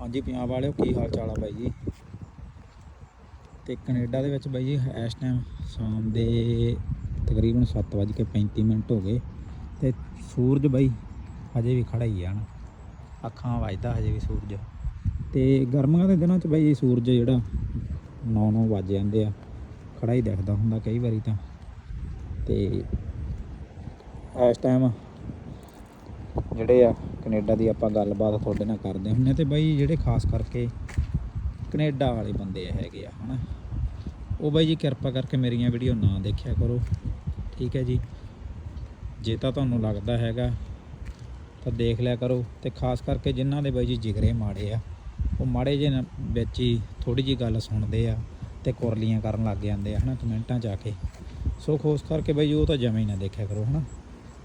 ਹਾਂਜੀ, ਪੰਜਾਬ ਵਾਲਿਓ, ਕੀ ਹਾਲ ਚਾਲ ਆ ਬਾਈ ਜੀ? ਤੇ ਕੈਨੇਡਾ ਦੇ ਵਿੱਚ ਬਾਈ ਜੀ, ਇਸ ਟਾਈਮ ਸ਼ਾਮ ਦੇ ਤਕਰੀਬਨ 7:35 ਮਿੰਟ ਹੋ ਗਏ। ਤੇ ਸੂਰਜ ਬਾਈ ਹਜੇ ਵੀ ਖੜਾ ਹੀ ਆ ਨਾ ਅੱਖਾਂ ਵੱਜਦਾ ਹਜੇ ਵੀ ਸੂਰਜ। ਤੇ ਗਰਮੀਆਂ ਦੇ ਦਿਨਾਂ 'ਚ ਬਾਈ ਜੀ, ਸੂਰਜ ਜਿਹੜਾ 9-9 ਵੱਜ ਜਾਂਦੇ ਆ। ਖੜਾ ਹੀ ਦਿਖਦਾ ਹੁੰਦਾ ਕਈ ਵਾਰੀ ਤਾਂ। ਤੇ ਇਸ ਟਾਈਮ ਜਿਹੜੇ ਆ ਕੈਨੇਡਾ ਦੀ ਆਪਾਂ ਗੱਲਬਾਤ ਤੁਹਾਡੇ ਨਾਲ ਕਰਦੇ ਹੁੰਨੇ ਤੇ ਬਾਈ ਜਿਹੜੇ ਖਾਸ ਕਰਕੇ ਕੈਨੇਡਾ ਵਾਲੇ ਬੰਦੇ ਹੈਗੇ ਆ, ਹਨਾ? ਉਹ ਬਾਈ ਜੀ ਕਿਰਪਾ ਕਰਕੇ ਮੇਰੀਆਂ ਵੀਡੀਓ ਨਾ ਦੇਖਿਆ ਕਰੋ, ਠੀਕ ਹੈ ਜੀ? ਜੇ ਤਾਂ ਤੁਹਾਨੂੰ ਲੱਗਦਾ ਹੈਗਾ, ਤਾਂ ਦੇਖ ਲਿਆ ਕਰੋ ਤੇ ਖਾਸ ਕਰਕੇ ਜਿਨ੍ਹਾਂ ਦੇ ਬਾਈ ਜੀ ਜਿਗਰੇ ਮਾੜੇ ਆ, ਉਹ ਮਾੜੇ ਜੇ ਵਿੱਚ ਹੀ ਥੋੜੀ ਜੀ ਗੱਲ ਸੁਣਦੇ ਆ ਤੇ ਕੁਰਲੀਆਂ ਕਰਨ ਲੱਗ ਜਾਂਦੇ ਆ, ਹਨਾ, ਕਮੈਂਟਾਂ 'ਚ ਆ ਕੇ। ਸੋ ਖੋਸ ਕਰਕੇ ਬਾਈ ਜੀ ਉਹ ਤਾਂ ਜਮੇ ਹੀ ਨਾ ਦੇਖਿਆ ਕਰੋ, ਹਨਾ?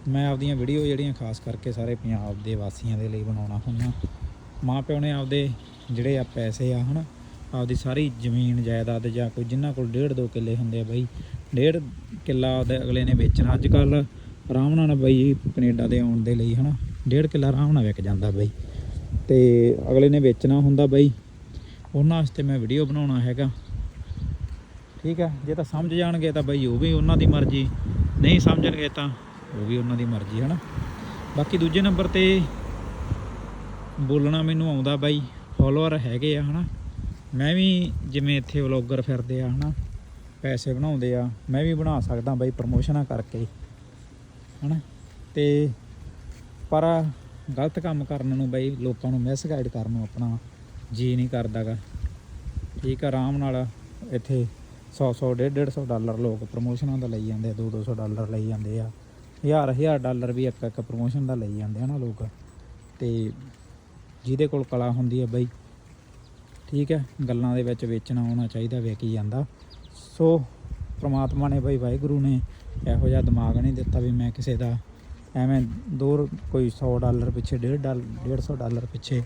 ਮੈਂ ਆਪਦੀਆਂ ਵੀਡੀਓ ਜਿਹੜੀਆਂ ਖਾਸ ਕਰਕੇ ਸਾਰੇ ਪੰਜਾਬ ਦੇ ਵਾਸੀਆਂ ਦੇ ਲਈ ਬਣਾਉਣਾ ਹੁੰਦਾ। ਮਾਂ ਪਿਓ ਨੇ ਆਪਦੇ ਜਿਹੜੇ ਆ ਪੈਸੇ ਆ, ਹਨਾ, ਆਪਦੀ ਸਾਰੀ ਜ਼ਮੀਨ, ਜਾਇਦਾਦ ਜਾਂ ਕੋਈ ਜਿਨ੍ਹਾਂ ਕੋਲ ਡੇਢ ਦੋ ਕਿੱਲੇ ਹੁੰਦੇ ਆ ਬਾਈ, ਡੇਢ ਕਿੱਲਾ ਉਹਦੇ ਅਗਲੇ ਨੇ ਵੇਚਣਾ। ਅੱਜ ਕੱਲ ਆਰਾਮ ਨਾਲ ਬਾਈ ਕੈਨੇਡਾ ਦੇ ਆਉਣ ਦੇ ਲਈ, ਹਨਾ, ਡੇਢ ਕਿੱਲਾ ਆਰਾਮ ਨਾਲ ਵਿਕ ਜਾਂਦਾ ਬਾਈ। ਤੇ ਅਗਲੇ ਨੇ ਵੇਚਣਾ ਹੁੰਦਾ ਬਾਈ, ਉਹਨਾਂ ਵਾਸਤੇ ਮੈਂ ਵੀਡੀਓ ਬਣਾਉਣਾ ਹੈਗਾ। ਠੀਕ ਹੈ ਜੇ ਤਾਂ ਸਮਝ ਜਾਣਗੇ ਤਾਂ ਬਾਈ ਉਹ ਵੀ ਉਹਨਾਂ ਦੀ ਮਰਜ਼ੀ। ਨਹੀਂ ਸਮਝਣਗੇ ਤਾਂ ਉਹ ਵੀ ਉਹਨਾਂ ਦੀ ਮਰਜ਼ੀ ਹੈ ਨਾ ਬਾਕੀ ਦੂਜੇ ਨੰਬਰ ਤੇ ਬੋਲਣਾ ਮੈਨੂੰ ਆਉਂਦਾ ਬਾਈ ਫੋਲੋਅਰ ਹੈਗੇ ਆ, ਹਨਾ? ਮੈਂ ਵੀ ਜਿਵੇਂ ਇੱਥੇ ਵਲੌਗਰ ਫਿਰਦੇ ਆ, ਹਨਾ? ਪੈਸੇ ਬਣਾਉਂਦੇ ਆ, ਮੈਂ ਵੀ ਬਣਾ ਸਕਦਾ ਬਾਈ ਪ੍ਰਮੋਸ਼ਨਾਂ ਕਰਕੇ, ਹਨਾ? ਤੇ ਪਰ ਗਲਤ ਕੰਮ ਕਰਨ ਨੂੰ ਬਾਈ ਲੋਕਾਂ ਨੂੰ ਮਿਸਗਾਈਡ ਕਰਨ ਨੂੰ ਆਪਣਾ ਜੀ ਨਹੀਂ ਕਰਦਾਗਾ। ਠੀਕ ਆ, ਆਰਾਮ ਨਾਲ ਇੱਥੇ 100 100 150 150 ਡਾਲਰ ਲੋਕ ਪ੍ਰਮੋਸ਼ਨਾਂ ਦਾ ਲਈ ਜਾਂਦੇ ਆ 2 200 ਡਾਲਰ ਲਈ ਜਾਂਦੇ ਆ। ਹਜ਼ਾਰ ਹਜ਼ਾਰ ਡਾਲਰ ਵੀ ਇੱਕ ਇੱਕ ਪ੍ਰਮੋਸ਼ਨ ਦਾ ਲਈ ਜਾਂਦੇ ਆ ਨਾ ਲੋਕ। ਤੇ ਜਿਹਦੇ ਕੋਲ ਕਲਾ ਹੁੰਦੀ ਹੈ ਬਈ, ਠੀਕ ਹੈ ਗੱਲਾਂ ਦੇ ਵਿੱਚ ਵੇਚਣਾ ਹੋਣਾ ਚਾਹੀਦਾ, ਵੇਖੀ ਜਾਂਦਾ। ਸੋ ਪ੍ਰਮਾਤਮਾ ਨੇ ਬਈ ਵਾਹਿਗੁਰੂ ਨੇ ਇਹੋ ਜਿਹਾ ਦਿਮਾਗ ਨਹੀਂ ਦਿੱਤਾ ਵੀ ਮੈਂ ਕਿਸੇ ਦਾ ਐਵੇਂ ਦੂਰ ਕੋਈ 100 ਡਾਲਰ ਪਿੱਛੇ 1.5 ਡਾਲਰ 150 ਡਾਲਰ ਪਿੱਛੇ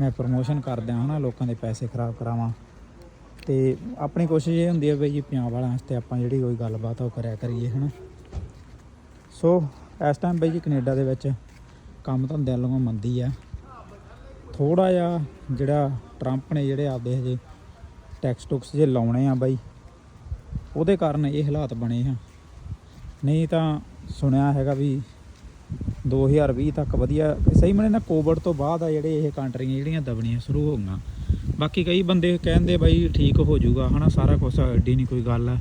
ਮੈਂ ਪ੍ਰਮੋਸ਼ਨ ਕਰਦਿਆਂ ਹਨਾ, ਲੋਕਾਂ ਦੇ ਪੈਸੇ ਖਰਾਬ ਕਰਾਵਾਂ। ਤੇ ਆਪਣੀ ਕੋਸ਼ਿਸ਼ ਇਹ ਹੁੰਦੀ ਹੈ ਬਈ ਜੀ ਪੰਜਾਬ ਵਾਲਿਆਂ ਵਾਸਤੇ ਆਪਾਂ ਜਿਹੜੀ ਕੋਈ ਗੱਲਬਾਤ ਉਹ ਕਰਿਆ ਕਰੀਏ ਹਨਾ। ਸੋ ਇਸ ਟਾਈਮ ਬਈ ਜੀ ਕੈਨੇਡਾ ਦੇ ਵਿੱਚ ਕੰਮ ਧੰਦਿਆਂ ਵੱਲੋਂ ਮੰਦੀ ਆ। ਥੋੜਾ ਜਿਹਾ ਜਿਹੜਾ ਟਰੰਪ ਨੇ ਜਿਹੜੇ ਆਪਦੇ ਹਜੇ ਟੈਕਸ ਟੁਕਸ ਜੇ ਲਾਉਣੇ ਆ ਬਾਈ, ਉਹਦੇ ਕਾਰਨ ਇਹ ਹਾਲਾਤ ਬਣੇ ਆ। ਨਹੀਂ ਤਾਂ ਸੁਣਿਆ ਹੈਗਾ ਵੀ 2020 ਤੱਕ ਵਧੀਆ, ਸਹੀ ਮਨੇ ਨਾ ਕੋਵਿਡ ਤੋਂ ਬਾਅਦ ਆ ਜਿਹੜੇ ਇਹ ਕੰਟਰੀਆਂ ਜਿਹੜੀਆਂ ਦਬਣੀਆਂ ਸ਼ੁਰੂ ਹੋ ਗਈਆਂ। ਬਾਕੀ ਕਈ ਬੰਦੇ ਕਹਿੰਦੇ ਬਾਈ ਠੀਕ ਹੋ ਜਾਊਗਾ, ਹਨਾ, ਸਾਰਾ ਕੁਝ ਐਡੀ ਨਹੀਂ ਕੋਈ ਗੱਲ ਆ ਆ।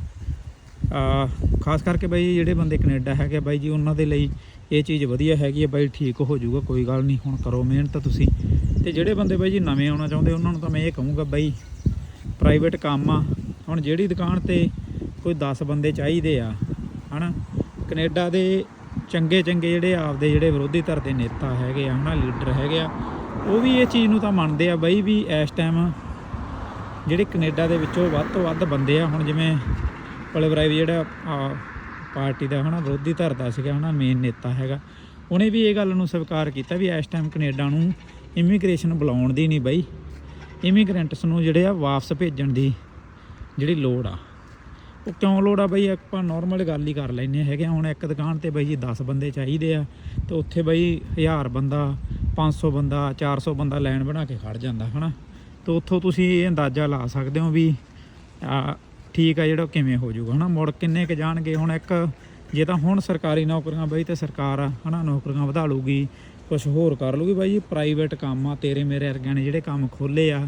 ਖਾਸ ਕਰਕੇ ਬਾਈ ਜਿਹੜੇ ਬੰਦੇ ਕੈਨੇਡਾ ਹੈਗੇ ਆ ਬਾਈ ਜੀ, ਉਹਨਾਂ ਦੇ ਲਈ ਇਹ ਚੀਜ਼ ਵਧੀਆ ਹੈਗੀ ਹੈ ਬਾਈ, ਠੀਕ ਹੋ ਜਾਊਗਾ, ਕੋਈ ਗੱਲ ਨਹੀਂ, ਹੁਣ ਕਰੋ ਮਿਹਨਤ ਤੁਸੀਂ। ਤੇ ਜਿਹੜੇ ਬੰਦੇ ਬਾਈ ਜੀ ਨਵੇਂ ਆਉਣਾ ਚਾਹੁੰਦੇ, ਉਹਨਾਂ ਨੂੰ ਤਾਂ ਮੈਂ ਇਹ ਕਹੂੰਗਾ ਬਾਈ ਪ੍ਰਾਈਵੇਟ ਕੰਮ ਆ। ਹੁਣ ਜਿਹੜੀ ਦੁਕਾਨ ਤੇ ਕੋਈ 10 ਬੰਦੇ ਚਾਹੀਦੇ ਆ, ਹਨਾ? ਕੈਨੇਡਾ ਦੇ ਚੰਗੇ ਚੰਗੇ ਜਿਹੜੇ ਆਪਦੇ ਜਿਹੜੇ ਵਿਰੋਧੀ ਧਿਰ ਦੇ ਨੇਤਾ ਹੈਗੇ ਆ, ਹਨਾ? ਲੀਡਰ ਹੈਗੇ ਆ, ਉਹ ਵੀ ਇਹ ਚੀਜ਼ ਨੂੰ ਤਾਂ ਮੰਨਦੇ ਆ ਬਾਈ ਵੀ ਇਸ ਟਾਈਮ ਜਿਹੜੇ ਕੈਨੇਡਾ ਦੇ ਵਿੱਚੋਂ ਵੱਧ ਤੋਂ ਵੱਧ ਬੰਦੇ ਆ, ਹੁਣ ਜਿਵੇਂ ਪਲਵਰਾਈ ਜਿਹੜਾ ਪਾਰਟੀ ਦਾ ਹਨਾ, ਵਿਰੋਧੀ ਧਿਰ ਦਾ ਸੀਗਾ ਹਨਾ ਮੇਨ ਨੇਤਾ ਹੈਗਾ। ਉਹਨੇ ਵੀ ਇਹ ਗੱਲ ਨੂੰ ਸਵੀਕਾਰ ਕੀਤਾ ਵੀ ਇਸ ਟਾਈਮ ਕੈਨੇਡਾ ਨੂੰ ਇਮੀਗ੍ਰੇਸ਼ਨ ਬੁਲਾਉਣ ਦੀ ਨਹੀਂ ਬਈ। ਇਮੀਗ੍ਰੈਂਟਸ ਨੂੰ ਜਿਹੜੇ ਆ ਵਾਪਸ ਭੇਜਣ ਦੀ ਜਿਹੜੀ ਲੋੜ ਆ। ਉਹ ਕਿਉਂ ਲੋੜ ਆ ਬਈ? ਆਪਾਂ ਨਾਰਮਲ ਗੱਲ ਹੀ ਕਰ ਲੈਨੇ ਹੈਗੇ ਆ। ਹੁਣ ਇੱਕ ਦੁਕਾਨ ਤੇ ਬਈ ਜੀ 10 ਬੰਦੇ ਚਾਹੀਦੇ ਆ, ਤੇ ਉੱਥੇ ਬਈ 1000 ਬੰਦਾ 500 ਬੰਦਾ 400 ਬੰਦਾ ਲਾਈਨ ਬਣਾ ਕੇ ਖੜ ਜਾਂਦਾ, ਹਨਾ। ਤੇ ਉੱਥੋਂ ਤੁਸੀਂ ਇਹ ਅੰਦਾਜ਼ਾ ਲਾ ਸਕਦੇ ਹੋ ਵੀ ਠੀਕ ਆ ਜਿਹੜਾ ਕਿਵੇਂ ਹੋ ਜਾਊਗਾ, ਹਨਾ? ਮੁੜ ਕਿੰਨੇ ਕ ਜਾਣਗੇ? ਹੁਣ ਇੱਕ ਜੇ ਤਾਂ ਹੁਣ ਸਰਕਾਰੀ ਨੌਕਰੀਆਂ ਬਈ ਤੇ ਸਰਕਾਰ ਆ, ਹਨਾ? ਨੌਕਰੀਆਂ ਵਧਾ ਲੂਗੀ ਕੁਝ ਹੋਰ ਕਰ ਲੂਗੀ ਬਾਈ। ਜੀ ਪ੍ਰਾਈਵੇਟ ਕੰਮ ਆ, ਤੇਰੇ ਮੇਰੇ ਵਰਗਿਆਂ ਨੇ ਜਿਹੜੇ ਕੰਮ ਖੋਲੇ ਆ,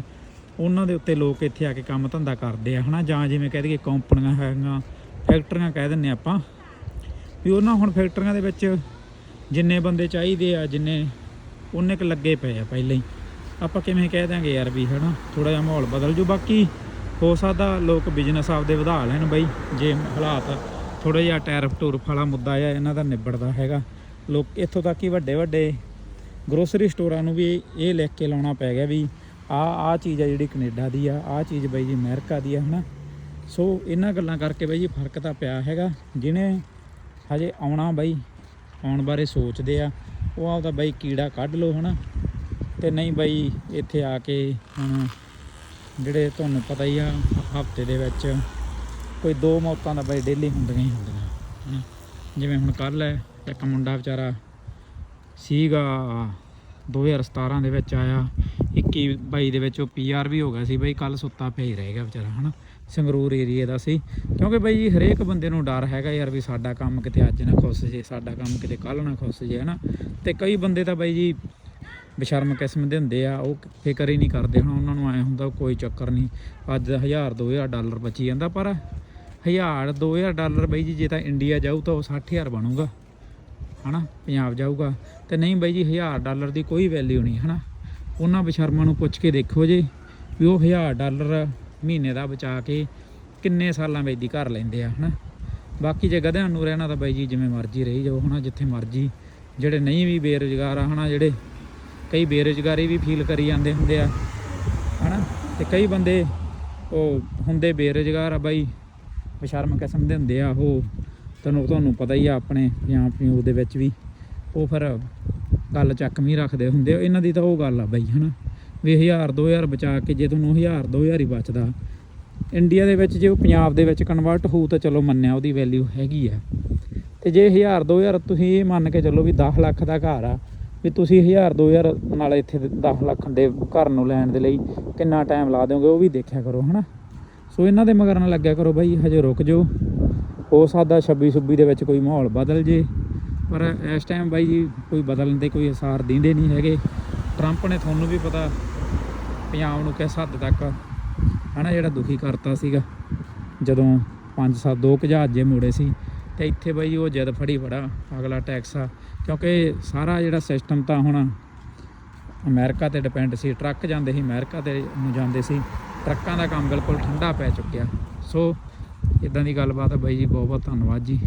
ਉਹਨਾਂ ਦੇ ਉੱਤੇ ਲੋਕ ਇੱਥੇ ਆ ਕੇ ਕੰਮ ਧੰਦਾ ਕਰਦੇ ਆ, ਹਨਾ? ਜਾਂ ਜਿਵੇਂ ਕਹਿ ਦਈਏ ਕੰਪਨੀਆਂ ਹੈਗੀਆਂ, ਫੈਕਟਰੀਆਂ ਕਹਿ ਦਿੰਨੇ ਆਪਾਂ। ਵੀ ਉਹਨਾਂ ਹੁਣ ਫੈਕਟਰੀਆਂ ਦੇ ਵਿੱਚ ਜਿੰਨੇ ਬੰਦੇ ਚਾਹੀਦੇ ਆ, ਜਿੰਨੇ ਉਹਨੇ ਕ ਲੱਗੇ ਪਏ ਆ ਪਹਿਲਾਂ ਹੀ। ਆਪਾਂ ਕਿਵੇਂ ਕਹਿ ਦਾਂਗੇ ਯਾਰ ਵੀ, ਹਨਾ? ਥੋੜਾ ਜਿਹਾ ਮਾਹੌਲ ਬਦਲ ਜੂ ਬਾਕੀ ਹੋ ਸਕਦਾ ਲੋਕ ਬਿਜ਼ਨਸ ਆਪਦੇ ਵਧਾ ਲੈਣ ਬਈ, ਜੇ ਹਾਲਾਤ ਥੋੜਾ ਜਿਹਾ ਟੈਰਫ ਟੂਰਫ ਵਾਲਾ ਮੁੱਦਾ ਆ, ਇਹਨਾਂ ਦਾ ਨਿਬੜਦਾ ਹੈਗਾ। ਲੋਕ ਇੱਥੋਂ ਤੱਕ ਹੀ ਵੱਡੇ ਵੱਡੇ ਗਰੋਸਰੀ ਸਟੋਰਾਂ ਨੂੰ ਵੀ ਇਹ ਲਿਖ ਕੇ ਲਾਉਣਾ ਪੈ ਗਿਆ ਵੀ ਆ ਆ ਚੀਜ਼ ਆ ਜਿਹੜੀ ਕੈਨੇਡਾ ਦੀ ਆ ਆ ਚੀਜ਼ ਬਈ ਜੀ ਅਮਰੀਕਾ ਦੀ ਆ, ਹਨਾ। ਸੋ ਇਹਨਾਂ ਗੱਲਾਂ ਕਰਕੇ ਬਈ ਜੀ ਫ਼ਰਕ ਤਾਂ ਪਿਆ ਹੈਗਾ। ਜਿਹਨੇ ਹਜੇ ਆਉਣਾ ਬਈ, ਆਉਣ ਬਾਰੇ ਸੋਚਦੇ ਆ, ਉਹ ਆਪਦਾ ਬਈ ਕੀੜਾ ਕੱਢ ਲਓ, ਹਨਾ। ਤੇ ਨਹੀਂ ਬਈ ਇੱਥੇ ਆ ਕੇ ਹੁਣ ਜਿਹੜੇ ਤੁਹਾਨੂੰ ਪਤਾ ਹੀ ਆ, ਹਫ਼ਤੇ ਦੇ ਵਿੱਚ ਕੋਈ ਦੋ ਮੌਤਾਂ ਦਾ ਬਈ ਡੇਲੀ ਹੁੰਦੀਆਂ ਹੀ ਹੁੰਦੀਆਂ, ਹਨਾ। ਜਿਵੇਂ ਹੁਣ ਕੱਲ ਹੈ, ਇੱਕ ਮੁੰਡਾ ਵਿਚਾਰਾ ਸੀਗਾ 2017 ਦੇ ਵਿੱਚ ਆਇਆ 21 22 ਦੇ ਵਿੱਚ ਉਹ ਪੀਆਰ ਵੀ ਹੋ ਗਿਆ ਸੀ, ਬਈ ਕੱਲ ਸੁੱਤਾ ਪਿਆ ਹੀ ਰਹਿ ਗਿਆ ਵਿਚਾਰਾ, ਹਨਾ। ਸੰਗਰੂਰ ਏਰੀਏ ਦਾ ਸੀ। ਕਿਉਂਕਿ ਬਈ ਜੀ ਹਰੇਕ ਬੰਦੇ ਨੂੰ ਡਰ ਹੈਗਾ ਯਾਰ ਵੀ ਸਾਡਾ ਕੰਮ ਕਿਤੇ ਅੱਜ ਨਾ ਖੁੱਸ ਜੇ, ਸਾਡਾ ਕੰਮ ਕਿਤੇ ਕੱਲ ਨਾ ਖੁੱਸ ਜੇ, ਹਨਾ। ਤੇ ਕਈ ਬੰਦੇ ਤਾਂ ਬਈ ਜੀ ਬਸ਼ਰਮ ਕਿਸਮ ਦੇ ਹੁੰਦੇ ਆ, ਉਹ ਫਿਕਰ ਹੀ ਨਹੀਂ ਕਰਦੇ ਹੁਣ ਉਹਨਾਂ ਨੂੰ, ਐ ਹੁੰਦਾ ਕੋਈ ਚੱਕਰ ਨਹੀਂ। ਅੱਜ 1000 2000 ਡਾਲਰ ਬਚੀ ਜਾਂਦਾ, ਪਰ 1000 2000 ਡਾਲਰ ਬਈ ਜੀ, ਜੇ ਤਾਂ ਇੰਡੀਆ ਜਾਊ ਤਾਂ ਉਹ 60000 ਬਣੂਗਾ, ਹਨਾ? ਪੰਜਾਬ ਜਾਊਗਾ। ਤੇ ਨਹੀਂ ਬਈ ਜੀ 1000 ਡਾਲਰ ਦੀ ਕੋਈ ਵੈਲਿਊ ਨਹੀਂ, ਹਨਾ? ਉਹਨਾਂ ਬਸ਼ਰਮਾਂ ਨੂੰ ਪੁੱਛ ਕੇ ਦੇਖੋ ਜੇ, ਵੀ ਉਹ 1000 ਡਾਲਰ ਮਹੀਨੇ ਦਾ ਬਚਾ ਕੇ ਕਿੰਨੇ ਸਾਲਾਂ ਵਿੱਚ ਦੀ ਘਰ ਲੈਂਦੇ ਆ, ਹਨਾ? ਬਾਕੀ ਜੇ ਗਧਿਆਂ ਨੂੰ ਰਹਿਣਾ ਤਾਂ ਬਾਈ ਜੀ, ਜਿਵੇਂ ਮਰਜ਼ੀ ਰਹੀ ਜਾਓ, ਹਨਾ? ਜਿੱਥੇ ਮਰਜ਼ੀ, ਜਿਹੜੇ ਨਹੀਂ ਵੀ ਬੇਰੁਜ਼ਗਾਰ ਆ, ਹਨਾ? ਜਿਹੜੇ ਕਈ ਬੇਰੁਜ਼ਗਾਰੀ ਵੀ ਫੀਲ ਕਰੀ ਜਾਂਦੇ ਹੁੰਦੇ ਆ, ਹਨਾ? ਤੇ ਕਈ ਬੰਦੇ ਉਹ ਹੁੰਦੇ ਬੇਰੁਜ਼ਗਾਰ ਆ ਬਾਈ, ਬਸ਼ਰਮ ਕਿਸਮ ਦੇ ਹੁੰਦੇ ਆ ਉਹ। ਤੁਹਾਨੂੰ ਤੁਹਾਨੂੰ ਪਤਾ ਹੀ ਆ ਆਪਣੇ ਪੰਜਾਬ ਪਿਓ ਦੇ ਵਿੱਚ ਵੀ, ਉਹ ਫਿਰ ਗੱਲ ਚੱਕਵੀਂ ਰੱਖਦੇ ਹੁੰਦੇ ਆ। ਇਹਨਾਂ ਦੀ ਤਾਂ ਉਹ ਗੱਲ ਆ ਬਾਈ, ਹਨਾ? ਵੀ 1000 2000 ਬਚਾ ਕੇ ਜੇ ਤੁਹਾਨੂੰ 1000 2000 ਹੀ ਬਚਦਾ। ਇੰਡੀਆ ਦੇ ਵਿੱਚ ਜੇ ਉਹ ਪੰਜਾਬ ਦੇ ਵਿੱਚ ਕਨਵਰਟ ਹੋਊ ਤਾਂ ਚਲੋ ਮੰਨਿਆ ਉਹਦੀ ਵੈਲਿਊ ਹੈਗੀ ਆ। ਤੇ ਜੇ 1000 2000 ਤੁਸੀਂ ਇਹ ਮੰਨ ਕੇ ਚੱਲੋ ਵੀ 10 ਲੱਖ ਦਾ ਘਰ ਆ ਵੀ ਤੁਸੀਂ 1000 2000 ਨਾਲ ਇੱਥੇ 10 ਲੱਖ ਦੇ ਘਰ ਨੂੰ ਲੈਣ ਦੇ ਲਈ ਕਿੰਨਾ ਟਾਈਮ ਲਾ ਦਿਓਗੇ, ਉਹ ਵੀ ਦੇਖਿਆ ਕਰੋ, ਹਨਾ? ਸੋ ਇਹਨਾਂ ਦੇ ਮਗਰ ਨਾ ਲੱਗਿਆ ਕਰੋ ਬਾਈ, ਹਜੇ ਰੁਕ ਜਾਓ। ਹੋ ਸਕਦਾ 26 26 ਦੇ ਵਿੱਚ ਕੋਈ ਮਾਹੌਲ ਬਦਲ ਜੇ, ਪਰ ਇਸ ਟਾਈਮ ਬਾਈ ਜੀ ਕੋਈ ਬਦਲਣ ਦੇ ਕੋਈ ਅਸਾਰ ਦਿੰਦੇ ਨਹੀਂ ਹੈਗੇ। ਟਰੰਪ ਨੇ ਤੁਹਾਨੂੰ ਵੀ ਪਤਾ ਪੰਜਾਬ ਨੂੰ ਕਿਸ ਹੱਦ ਤੱਕ, ਹਨਾ, ਜਿਹੜਾ ਦੁਖੀ ਕਰਤਾ ਸੀਗਾ। ਜਦੋਂ 5-7 ਦੋ ਕੁ ਜਹਾਜ਼ ਜੇ ਮੋੜੇ ਸੀ, ਤੇ ਇੱਥੇ ਬਾਈ ਉਹ ਜਦ ਫੜੀ ਫੜਾ ਅਗਲਾ ਟੈਕਸ ਆ। ਕਿਉਂਕਿ ਸਾਰਾ ਜਿਹੜਾ ਸਿਸਟਮ ਤਾਂ ਹੁਣ ਅਮਰੀਕਾ ਤੇ ਡਿਪੈਂਡ ਸੀ, ਟਰੱਕ ਜਾਂਦੇ ਸੀ, ਅਮਰੀਕਾ ਤੇ ਨੂੰ ਜਾਂਦੇ ਸੀ, ਟਰੱਕਾਂ ਦਾ ਕੰਮ ਬਿਲਕੁਲ ਠੰਡਾ ਪੈ ਚੁੱਕਿਆ। ਸੋ ਇਦਾਂ ਦੀ ਗੱਲਬਾਤ ਹੈ ਬਾਈ ਜੀ ਬਹੁਤ ਬਹੁਤ ਧੰਨਵਾਦ ਜੀ।